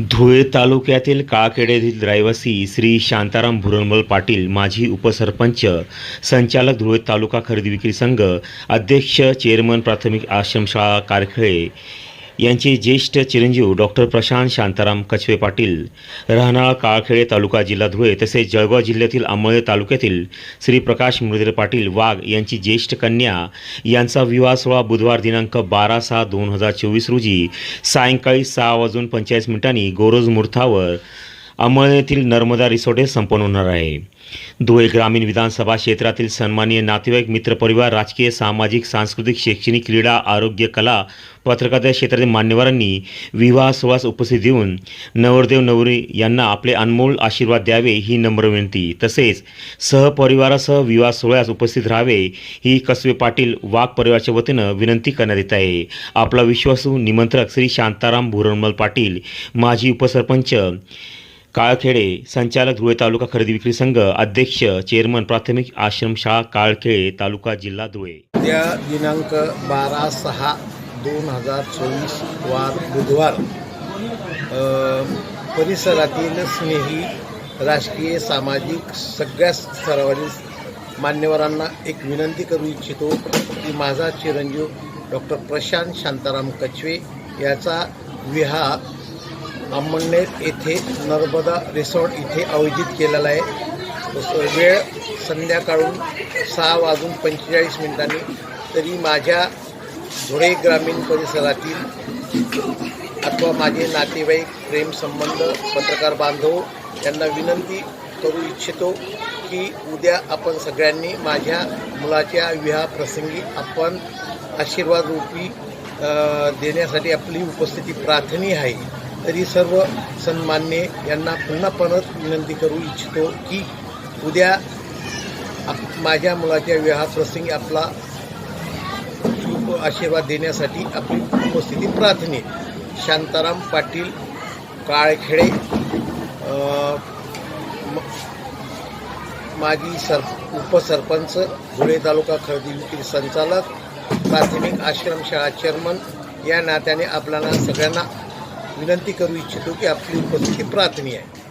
धुळे तालुक्यातील काळखेडे येथील रहिवासी श्री शांताराम भुरनमल पाटील माजी उपसरपंच संचालक धुळे तालुका खरेदी विक्री संघ अध्यक्ष चेअरमन प्राथमिक आश्रमशाळा कारखेळे यांचे ज्येष्ठ चिरंजीव डॉक्टर प्रशांत शांताराम कछवे पाटील राहणाळा काळखेडे तालुका जिल्हा धुळे तसेच जळगाव जिल्ह्यातील अंमळे तालुक्यातील श्री प्रकाश मृदर पाटील वाघ यांची ज्येष्ठ कन्या यांचा विवाह सोहळा बुधवार दिनांक बारा सहा दोन हजार चोवीस रोजी सायंकाळी सहा वाजून पंचेचाळीस मिनिटांनी गोरोज मुहूर्तावर अंमळनेर येथील नर्मदा रिसॉर्ट हे संपन्न होणार आहे. धुळे ग्रामीण विधानसभा क्षेत्रातील सन्माननीय नातेवाईक मित्रपरिवार राजकीय सामाजिक सांस्कृतिक शैक्षणिक क्रीडा आरोग्य कला पत्रकारिता क्षेत्रातील मान्यवरांनी विवाह सोहळ्यास उपस्थित देऊन नवरदेव नवरी यांना आपले अनमोल आशीर्वाद द्यावे ही नम्र विनंती. तसेच सहपरिवारासह विवाह सोहळ्यास उपस्थित राहावे ही कसबे पाटील वाघ परिवाराच्या वतीनं विनंती करण्यात येत आहे. आपला विश्वासू निमंत्रक श्री शांताराम भुरणमल पाटील माजी उपसरपंच काळखेडे संचालक धुळे तालुका खरेदी विक्री संघ अध्यक्ष चेअरमन प्राथमिक आश्रमशाळा काळखेडे तालुका जिल्हा धुळे. उद्या दिनांक बारा सहा दोन हजार चोवीस वार बुधवार परिसरातील स्नेही राजकीय सामाजिक सगळ्या स्तरावरील मान्यवरांना एक विनंती करू इच्छितो की माझा चिरंजीव डॉक्टर प्रशांत शांताराम कचवे याचा विहा अंमळनेर येथे नर्मदा रिसॉर्ट इथे आयोजित केलेला आहे. वेळ संध्याकाळून सहा वाजून पंचेचाळीस मिनिटांनी. तरी माझ्या धुळे ग्रामीण परिसरातील अथवा माझे नातेवाईक प्रेमसंबंध पत्रकार बांधव यांना विनंती करू इच्छितो की उद्या आपण सगळ्यांनी माझ्या मुलाच्या विवाहाप्रसंगी आपण आशीर्वाद रूपी देण्यासाठी आपली उपस्थिती प्रार्थनी आहे. तरी सर्व सन्मान्य यांना पुन्हा परत विनंती करू इच्छितो की उद्या आप- माझ्या मुलाच्या विवाहाप्रसंगी आपला उप- आशीर्वाद देण्यासाठी आपली उपस्थिती प्रार्थने शांताराम पाटील काळखेडे माजी सर उपसरपंच धुळे तालुका खरेदी विक्री संचालक प्राथमिक आश्रमशाळा चेअरमन या नात्याने आपल्याला सगळ्यांना विनंती करू इच्छितो की आपली उपस्थिती प्रार्थनी आहे.